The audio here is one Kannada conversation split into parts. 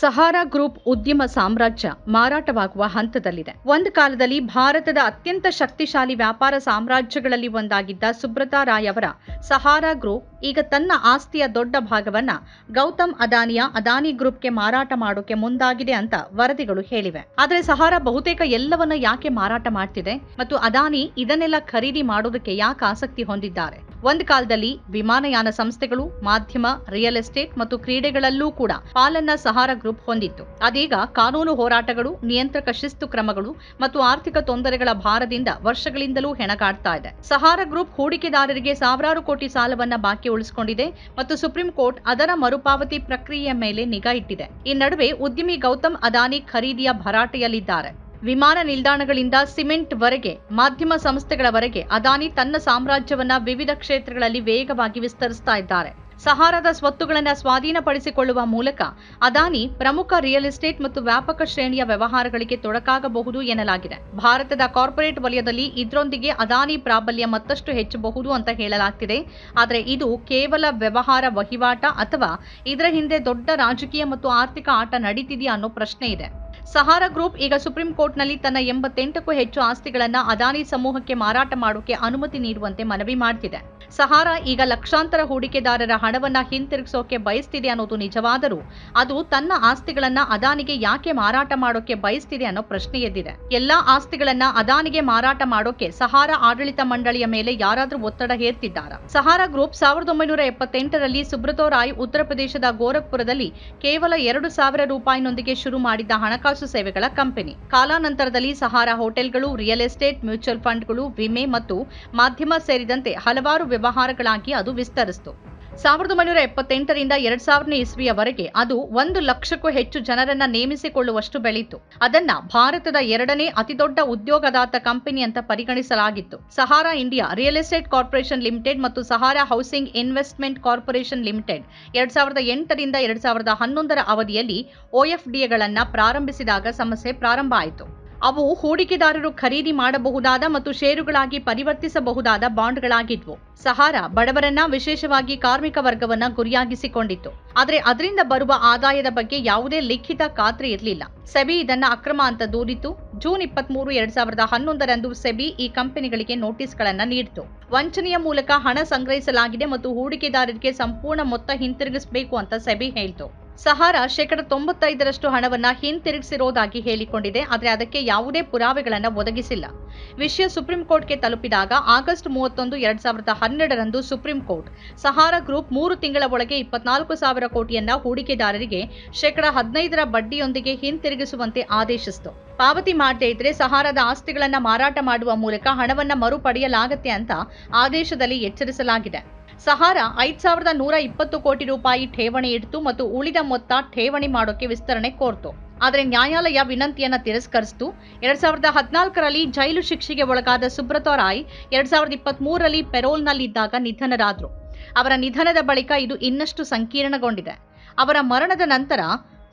ಸಹಾರಾ ಗ್ರೂಪ್ ಉದ್ಯಮ ಸಾಮ್ರಾಜ್ಯ ಮಾರಾಟವಾಗುವ ಹಂತದಲ್ಲಿದೆ. ಒಂದು ಕಾಲದಲ್ಲಿ ಭಾರತದ ಅತ್ಯಂತ ಶಕ್ತಿಶಾಲಿ ವ್ಯಾಪಾರ ಸಾಮ್ರಾಜ್ಯಗಳಲ್ಲಿ ಒಂದಾಗಿದ್ದ ಸುಬ್ರತಾ ರಾಯ್ ಅವರ ಸಹಾರಾ ಗ್ರೂಪ್ ಈಗ ತನ್ನ ಆಸ್ತಿಯ ದೊಡ್ಡ ಭಾಗವನ್ನ ಗೌತಮ್ ಅದಾನಿಯ ಅದಾನಿ ಗ್ರೂಪ್ಗೆ ಮಾರಾಟ ಮಾಡೋಕೆ ಮುಂದಾಗಿದೆ ಅಂತ ವರದಿಗಳು ಹೇಳಿವೆ. ಆದರೆ ಸಹಾರಾ ಬಹುತೇಕ ಎಲ್ಲವನ್ನ ಯಾಕೆ ಮಾರಾಟ ಮಾಡ್ತಿದೆ? ಮತ್ತು ಅದಾನಿ ಇದನ್ನೆಲ್ಲ ಖರೀದಿ ಮಾಡೋದಕ್ಕೆ ಯಾಕೆ ಆಸಕ್ತಿ ಹೊಂದಿದ್ದಾರೆ? ಒಂದು ಕಾಲದಲ್ಲಿ ವಿಮಾನಯಾನ ಸಂಸ್ಥೆಗಳು, ಮಾಧ್ಯಮ ರಿಯಲ್ ಎಸ್ಟೇಟ್ ಮತ್ತು ಕ್ರೀಡೆಗಳಲ್ಲೂ ಕೂಡ ಪಾಲನ್ನ ಸಹಾರ ಗ್ರೂಪ್ ಹೊಂದಿತ್ತು. ಅದೀಗ ಕಾನೂನು ಹೋರಾಟಗಳು, ನಿಯಂತ್ರಕ ಶಿಸ್ತು ಕ್ರಮಗಳು ಮತ್ತು ಆರ್ಥಿಕ ತೊಂದರೆಗಳ ಭಾರದಿಂದ ವರ್ಷಗಳಿಂದಲೂ ಹೆಣಗಾಡ್ತಾ ಇದೆ. ಸಹಾರ ಗ್ರೂಪ್ ಹೂಡಿಕೆದಾರರಿಗೆ ಸಾವಿರಾರು ಕೋಟಿ ಸಾಲವನ್ನ ಬಾಕಿ ಉಳಿಸಿಕೊಂಡಿದೆ ಮತ್ತು ಸುಪ್ರೀಂ ಕೋರ್ಟ್ ಅದರ ಮರುಪಾವತಿ ಪ್ರಕ್ರಿಯೆಯ ಮೇಲೆ ನಿಗಾ ಇಟ್ಟಿದೆ. ಈ ನಡುವೆ ಉದ್ಯಮಿ ಗೌತಮ್ ಅದಾನಿ ಖರೀದಿಯ ಭರಾಟೆಯಲ್ಲಿದ್ದಾರೆ. ವಿಮಾನ ನಿಲ್ದಾಣಗಳಿಂದ ಸಿಮೆಂಟ್ ವರೆಗೆ, ಮಾಧ್ಯಮ ಸಂಸ್ಥೆಗಳವರೆಗೆ ಅದಾನಿ ತನ್ನ ಸಾಮ್ರಾಜ್ಯವನ್ನ ವಿವಿಧ ಕ್ಷೇತ್ರಗಳಲ್ಲಿ ವೇಗವಾಗಿ ವಿಸ್ತರಿಸ್ತಾ ಇದ್ದಾರೆ. ಸಹಾರದ ಸ್ವತ್ತುಗಳನ್ನು ಸ್ವಾಧೀನಪಡಿಸಿಕೊಳ್ಳುವ ಮೂಲಕ ಅದಾನಿ ಪ್ರಮುಖ ರಿಯಲ್ ಎಸ್ಟೇಟ್ ಮತ್ತು ವ್ಯಾಪಕ ಶ್ರೇಣಿಯ ವ್ಯವಹಾರಗಳಿಗೆ ತೊಡಕಾಗಬಹುದು ಎನ್ನಲಾಗಿದೆ. ಭಾರತದ ಕಾರ್ಪೊರೇಟ್ ವಲಯದಲ್ಲಿ ಇದರೊಂದಿಗೆ ಅದಾನಿ ಪ್ರಾಬಲ್ಯ ಮತ್ತಷ್ಟು ಹೆಚ್ಚಬಹುದು ಅಂತ ಹೇಳಲಾಗ್ತಿದೆ. ಆದರೆ ಇದು ಕೇವಲ ವ್ಯವಹಾರ ವಹಿವಾಟ ಅಥವಾ ಇದರ ಹಿಂದೆ ದೊಡ್ಡ ರಾಜಕೀಯ ಮತ್ತು ಆರ್ಥಿಕ ಆಟ ನಡೀತಿದೆಯಾ ಅನ್ನೋ ಪ್ರಶ್ನೆ ಇದೆ. ಸಹಾರಾ ಗ್ರೂಪ್ ಈಗ ಸುಪ್ರೀಂ ಕೋರ್ಟ್ನಲ್ಲಿ ತನ್ನ ಎಂಬತ್ತೆಂಟಕ್ಕೂ ಹೆಚ್ಚು ಆಸ್ತಿಗಳನ್ನು ಅದಾನಿ ಸಮೂಹಕ್ಕೆ ಮಾರಾಟ ಮಾಡೋಕೆ ಅನುಮತಿ ನೀಡುವಂತೆ ಮನವಿ ಮಾಡ್ತಿದೆ. ಸಹಾರಾ ಈಗ ಲಕ್ಷಾಂತರ ಹೂಡಿಕೆದಾರರ ಹಣವನ್ನ ಹಿಂತಿರುಗಿಸೋಕೆ ಬಯಸ್ತಿದೆ ಅನ್ನೋದು ನಿಜವಾದರೂ ಅದು ತನ್ನ ಆಸ್ತಿಗಳನ್ನ ಅದಾನಿಗೆ ಯಾಕೆ ಮಾರಾಟ ಮಾಡೋಕೆ ಬಯಸ್ತಿದೆ ಅನ್ನೋ ಪ್ರಶ್ನೆ ಎದ್ದಿದೆ ಎಲ್ಲಾ ಆಸ್ತಿಗಳನ್ನ ಅದಾನಿಗೆ ಮಾರಾಟ ಮಾಡೋಕೆ ಸಹಾರಾ ಆಡಳಿತ ಮಂಡಳಿಯ ಮೇಲೆ ಯಾರಾದರೂ ಒತ್ತಡ ಹೇರ್ತಿದ್ದಾರ? ಸಹಾರಾ ಗ್ರೂಪ್ ಸಾವಿರದ ಒಂಬೈನೂರ ಎಪ್ಪತ್ತೆಂಟರಲ್ಲಿ ಸುಬ್ರತೋ ರಾಯ್ ಉತ್ತರ ಪ್ರದೇಶದ ಗೋರಖ್ಪುರದಲ್ಲಿ ಕೇವಲ ಎರಡು ಸಾವಿರ ರೂಪಾಯಿನೊಂದಿಗೆ ಶುರು ಮಾಡಿದ್ದ ಹಣಕಾಸು ಸೇವೆಗಳ ಕಂಪನಿ. ಕಾಲಾನಂತರದಲ್ಲಿ ಸಹಾರಾ ಹೋಟೆಲ್ಗಳು, ರಿಯಲ್ ಎಸ್ಟೇಟ್, ಮ್ಯೂಚುವಲ್ ಫಂಡ್ಗಳು, ವಿಮೆ ಮತ್ತು ಮಾಧ್ಯಮ ಸೇರಿದಂತೆ ಹಲವಾರು ವ್ಯವಹಾರಗಳಾಗಿ ಅದು ವಿಸ್ತರಿಸಿತು. ಸಾವಿರದ ಒಂಬೈನೂರ ಎಪ್ಪತ್ತೆಂಟರಿಂದ ಎರಡ್ ಸಾವಿರನೇ ಇಸ್ವಿಯವರೆಗೆ ಅದು ಒಂದು ಲಕ್ಷಕ್ಕೂ ಹೆಚ್ಚು ಜನರನ್ನ ನೇಮಿಸಿಕೊಳ್ಳುವಷ್ಟು ಬೆಳೀತು. ಅದನ್ನ ಭಾರತದ ಎರಡನೇ ಅತಿದೊಡ್ಡ ಉದ್ಯೋಗದಾತ ಕಂಪನಿ ಅಂತ ಪರಿಗಣಿಸಲಾಗಿತ್ತು. Sahara India real estate corporation limited ಮತ್ತು Sahara housing investment corporation limited ಎರಡ್ ಸಾವಿರದ ಎಂಟರಿಂದ ಎರಡ್ ಸಾವಿರದ ಹನ್ನೊಂದರ ಅವಧಿಯಲ್ಲಿ ಒಎಫ್ಡಿಎಗಳನ್ನ ಪ್ರಾರಂಭಿಸಿದಾಗ ಸಮಸ್ಯೆ ಪ್ರಾರಂಭ ಆಯಿತು. ಅವು ಹೂಡಿಕೆದಾರರು ಖರೀದಿ ಮಾಡಬಹುದಾದ ಮತ್ತು ಷೇರುಗಳಾಗಿ ಪರಿವರ್ತಿಸಬಹುದಾದ ಬಾಂಡ್ಗಳಾಗಿದ್ವು. ಸಹಾರ ಬಡವರನ್ನ ವಿಶೇಷವಾಗಿ ಕಾರ್ಮಿಕ ವರ್ಗವನ್ನ ಗುರಿಯಾಗಿಸಿಕೊಂಡಿತ್ತು. ಆದರೆ ಅದರಿಂದ ಬರುವ ಆದಾಯದ ಬಗ್ಗೆ ಯಾವುದೇ ಲಿಖಿತ ಖಾತ್ರಿ ಇರಲಿಲ್ಲ. ಸೆಬಿ ಇದನ್ನ ಅಕ್ರಮ ಅಂತ ದೂರಿತು. ಜೂನ್ ಇಪ್ಪತ್ಮೂರು, ಎರಡ್ ಸಾವಿರದ ಹನ್ನೊಂದರಂದು ಸೆಬಿ ಈ ಕಂಪನಿಗಳಿಗೆ ನೋಟಿಸ್ಗಳನ್ನ ನೀಡಿತು. ವಂಚನೆಯ ಮೂಲಕ ಹಣ ಸಂಗ್ರಹಿಸಲಾಗಿದೆ ಮತ್ತು ಹೂಡಿಕೆದಾರರಿಗೆ ಸಂಪೂರ್ಣ ಮೊತ್ತ ಹಿಂತಿರುಗಿಸಬೇಕು ಅಂತ ಸೆಬಿ ಹೇಳಿತು. ಸಹಾರಾ ಶೇಕಡ ತೊಂಬತ್ತೈದರಷ್ಟು ಹಣವನ್ನ ಹಿಂತಿರುಗಿಸಿರೋದಾಗಿ ಹೇಳಿಕೊಂಡಿದೆ. ಆದರೆ ಅದಕ್ಕೆ ಯಾವುದೇ ಪುರಾವೆಗಳನ್ನು ಒದಗಿಸಿಲ್ಲ. ವಿಷಯ ಸುಪ್ರೀಂ ಕೋರ್ಟ್ಗೆ ತಲುಪಿದಾಗ ಆಗಸ್ಟ್ ಮೂವತ್ತೊಂದು, ಎರಡ್ ಸಾವಿರದ ಹನ್ನೆರಡರಂದು ಸುಪ್ರೀಂ ಕೋರ್ಟ್ ಸಹಾರಾ ಗ್ರೂಪ್ ಮೂರು ತಿಂಗಳ ಒಳಗೆ ಇಪ್ಪತ್ನಾಲ್ಕು ಸಾವಿರ ಕೋಟಿಯನ್ನ ಹೂಡಿಕೆದಾರರಿಗೆ ಶೇಕಡ ಹದಿನೈದರ ಬಡ್ಡಿಯೊಂದಿಗೆ ಹಿಂತಿರುಗಿಸುವಂತೆ ಆದೇಶಿಸಿತು. ಪಾವತಿ ಮಾಡದೇ ಇದ್ರೆ ಸಹಾರದ ಆಸ್ತಿಗಳನ್ನು ಮಾರಾಟ ಮಾಡುವ ಮೂಲಕ ಹಣವನ್ನು ಮರುಪಡೆಯಲಾಗತ್ತೆ ಅಂತ ಆದೇಶದಲ್ಲಿ ಎಚ್ಚರಿಸಲಾಗಿದೆ. ಸಹಾರಾ ಐದ್ ಸಾವಿರದ ನೂರ ಇಪ್ಪತ್ತು ಕೋಟಿ ರೂಪಾಯಿ ಠೇವಣಿ ಇಡ್ತು ಮತ್ತು ಉಳಿದ ಮೊತ್ತ ಠೇವಣಿ ಮಾಡೋಕೆ ವಿಸ್ತರಣೆ ಕೋರ್ತು. ಆದರೆ ನ್ಯಾಯಾಲಯ ವಿನಂತಿಯನ್ನ ತಿರಸ್ಕರಿಸಿತು. ಎರಡ್ ಸಾವಿರದ ಹದಿನಾಲ್ಕರಲ್ಲಿ ಜೈಲು ಶಿಕ್ಷೆಗೆ ಒಳಗಾದ ಸುಬ್ರತ ರಾಯ್ ಎರಡ್ ಸಾವಿರದ ಇಪ್ಪತ್ತ್ ಮೂರರಲ್ಲಿ ಪೆರೋಲ್ನಲ್ಲಿದ್ದಾಗ ನಿಧನರಾದರು. ಅವರ ನಿಧನದ ಬಳಿಕ ಇದು ಇನ್ನಷ್ಟು ಸಂಕೀರ್ಣಗೊಂಡಿದೆ. ಅವರ ಮರಣದ ನಂತರ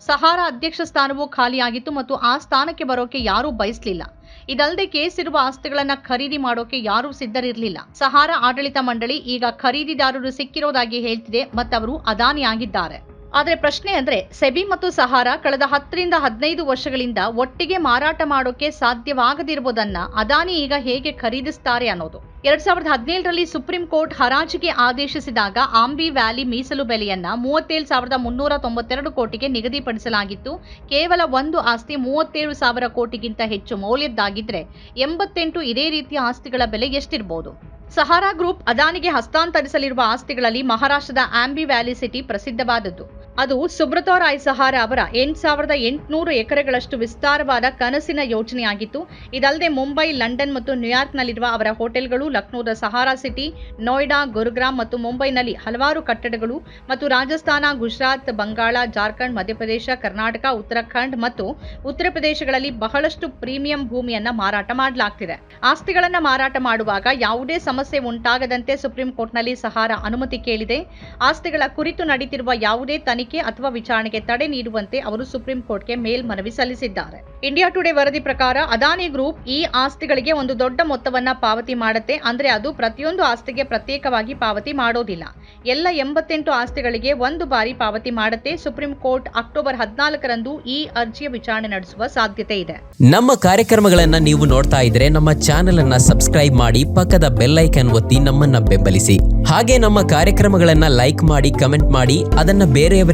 ಸಹಾರಾ ಅಧ್ಯಕ್ಷ ಸ್ಥಾನವು ಖಾಲಿಯಾಗಿತ್ತು ಮತ್ತು ಆ ಸ್ಥಾನಕ್ಕೆ ಬರೋಕೆ ಯಾರೂ ಬಯಸಲಿಲ್ಲ. ಇದಲ್ಲದೆ ಕೇಸ್ ಇರುವ ಆಸ್ತಿಗಳನ್ನ ಖರೀದಿ ಮಾಡೋಕೆ ಯಾರೂ ಸಿದ್ಧರಿರಲಿಲ್ಲ. ಸಹಾರಾ ಆಡಳಿತ ಮಂಡಳಿ ಈಗ ಖರೀದಿದಾರರು ಸಿಕ್ಕಿರೋದಾಗಿ ಹೇಳ್ತಿದೆ, ಮತ್ತವರು ಅದಾನಿ ಆಗಿದ್ದಾರೆ ಆದರೆ ಪ್ರಶ್ನೆ ಅಂದ್ರೆ ಸೆಬಿ ಮತ್ತು ಸಹಾರ ಕಳೆದ ಹತ್ತರಿಂದ ಹದಿನೈದು ವರ್ಷಗಳಿಂದ ಒಟ್ಟಿಗೆ ಮಾರಾಟ ಮಾಡೋಕೆ ಸಾಧ್ಯವಾಗದಿರುವುದನ್ನ ಅದಾನಿ ಈಗ ಹೇಗೆ ಖರೀದಿಸ್ತಾರೆ ಅನ್ನೋದು. ಎರಡ್ ಸಾವಿರದ ಹದಿನೇಳರಲ್ಲಿ ಸುಪ್ರೀಂ ಕೋರ್ಟ್ ಹರಾಜಿಗೆ ಆದೇಶಿಸಿದಾಗ ಆಂಬಿ ವ್ಯಾಲಿ ಮೀಸಲು ಬೆಲೆಯನ್ನ ಮೂವತ್ತೇಳು ಸಾವಿರದ ಮುನ್ನೂರ ತೊಂಬತ್ತೆರಡು ಕೋಟಿಗೆ ನಿಗದಿಪಡಿಸಲಾಗಿತ್ತು. ಕೇವಲ ಒಂದು ಆಸ್ತಿ ಮೂವತ್ತೇಳು ಸಾವಿರ ಕೋಟಿಗಿಂತ ಹೆಚ್ಚು ಮೌಲ್ಯದ್ದಾಗಿದ್ರೆ ಎಂಬತ್ತೆಂಟು ಇದೇ ರೀತಿಯ ಆಸ್ತಿಗಳ ಬೆಲೆ ಎಷ್ಟಿರಬಹುದು ಸಹಾರಾ ಗ್ರೂಪ್ ಅದಾನಿಗೆ ಹಸ್ತಾಂತರಿಸಲಿರುವ ಆಸ್ತಿಗಳಲ್ಲಿ ಮಹಾರಾಷ್ಟ್ರದ ಆಂಬಿ ವ್ಯಾಲಿ ಸಿಟಿ ಪ್ರಸಿದ್ಧವಾದದ್ದು. ಅದು ಸುಬ್ರತಾ ರಾಯ್ ಸಹಾರ ಅವರ ಎಂಟು ಸಾವಿರದ ಎಂಟುನೂರು ಎಕರೆಗಳಷ್ಟು ವಿಸ್ತಾರವಾದ ಕನಸಿನ ಯೋಜನೆಯಾಗಿತ್ತು. ಇದಲ್ಲದೆ ಮುಂಬೈ, ಲಂಡನ್ ಮತ್ತು ನ್ಯೂಯಾರ್ಕ್ನಲ್ಲಿರುವ ಅವರ ಹೋಟೆಲ್ಗಳು ಲಕ್ನೋದ ಸಹಾರಾ ಸಿಟಿ, ನೋಯ್ಡಾ, ಗುರುಗ್ರಾಮ್ ಮತ್ತು ಮುಂಬೈನಲ್ಲಿ ಹಲವಾರು ಕಟ್ಟಡಗಳು ಮತ್ತು ರಾಜಸ್ಥಾನ, ಗುಜರಾತ್, ಬಂಗಾಳ, ಜಾರ್ಖಂಡ್, ಮಧ್ಯಪ್ರದೇಶ, ಕರ್ನಾಟಕ, ಉತ್ತರಾಖಂಡ್ ಮತ್ತು ಉತ್ತರ ಪ್ರದೇಶಗಳಲ್ಲಿ ಬಹಳಷ್ಟು ಪ್ರೀಮಿಯಂ ಭೂಮಿಯನ್ನು ಮಾರಾಟ ಮಾಡಲಾಗ್ತಿದೆ. ಆಸ್ತಿಗಳನ್ನು ಮಾರಾಟ ಮಾಡುವಾಗ ಯಾವುದೇ ಸಮಸ್ಯೆ ಉಂಟಾಗದಂತೆ ಸುಪ್ರೀಂ ಕೋರ್ಟ್ನಲ್ಲಿ ಸಹಾರ ಅನುಮತಿ ಕೇಳಿದೆ. ಆಸ್ತಿಗಳ ಕುರಿತು ನಡೀತಿರುವ ಯಾವುದೇ ತನಿಖೆ ತನಿಖೆ ಅಥವಾ ವಿಚಾರಣೆಗೆ ತಡೆ ನೀಡುವಂತೆ ಅವರು ಸುಪ್ರೀಂ ಕೋರ್ಟ್ಗೆ ಮೇಲ್ಮನವಿ ಸಲ್ಲಿಸಿದ್ದಾರೆ. ಇಂಡಿಯಾ ಟುಡೇ ವರದಿ ಪ್ರಕಾರ ಅದಾನಿ ಗ್ರೂಪ್ ಈ ಆಸ್ತಿಗಳಿಗೆ ಒಂದು ದೊಡ್ಡ ಮೊತ್ತವನ್ನ ಪಾವತಿ ಮಾಡುತ್ತೆ. ಅಂದ್ರೆ ಅದು ಪ್ರತಿಯೊಂದು ಆಸ್ತಿಗೆ ಪ್ರತ್ಯೇಕವಾಗಿ ಪಾವತಿ ಮಾಡೋದಿಲ್ಲ. ಎಲ್ಲ ಎಂಬತ್ತೆಂಟು ಆಸ್ತಿಗಳಿಗೆ ಒಂದು ಬಾರಿ ಪಾವತಿ ಮಾಡುತ್ತೆ. ಸುಪ್ರೀಂ ಕೋರ್ಟ್ ಅಕ್ಟೋಬರ್ ಹದಿನಾಲ್ಕರಂದು ಈ ಅರ್ಜಿಯ ವಿಚಾರಣೆ ನಡೆಸುವ ಸಾಧ್ಯತೆ ಇದೆ. ನಮ್ಮ ಕಾರ್ಯಕ್ರಮಗಳನ್ನ ನೀವು ನೋಡ್ತಾ ಇದ್ರೆ ನಮ್ಮ ಚಾನೆಲ್ ಅನ್ನ ಸಬ್ಸ್ಕ್ರೈಬ್ ಮಾಡಿ ಪಕ್ಕದ ಬೆಲ್ಲೈಕನ್ ಒತ್ತಿ ನಮ್ಮನ್ನ ಬೆಂಬಲಿಸಿ. ಹಾಗೆ ನಮ್ಮ ಕಾರ್ಯಕ್ರಮಗಳನ್ನ ಲೈಕ್ ಮಾಡಿ, ಕಮೆಂಟ್ ಮಾಡಿ, ಅದನ್ನ ಬೇರೆಯವರಿಗೂ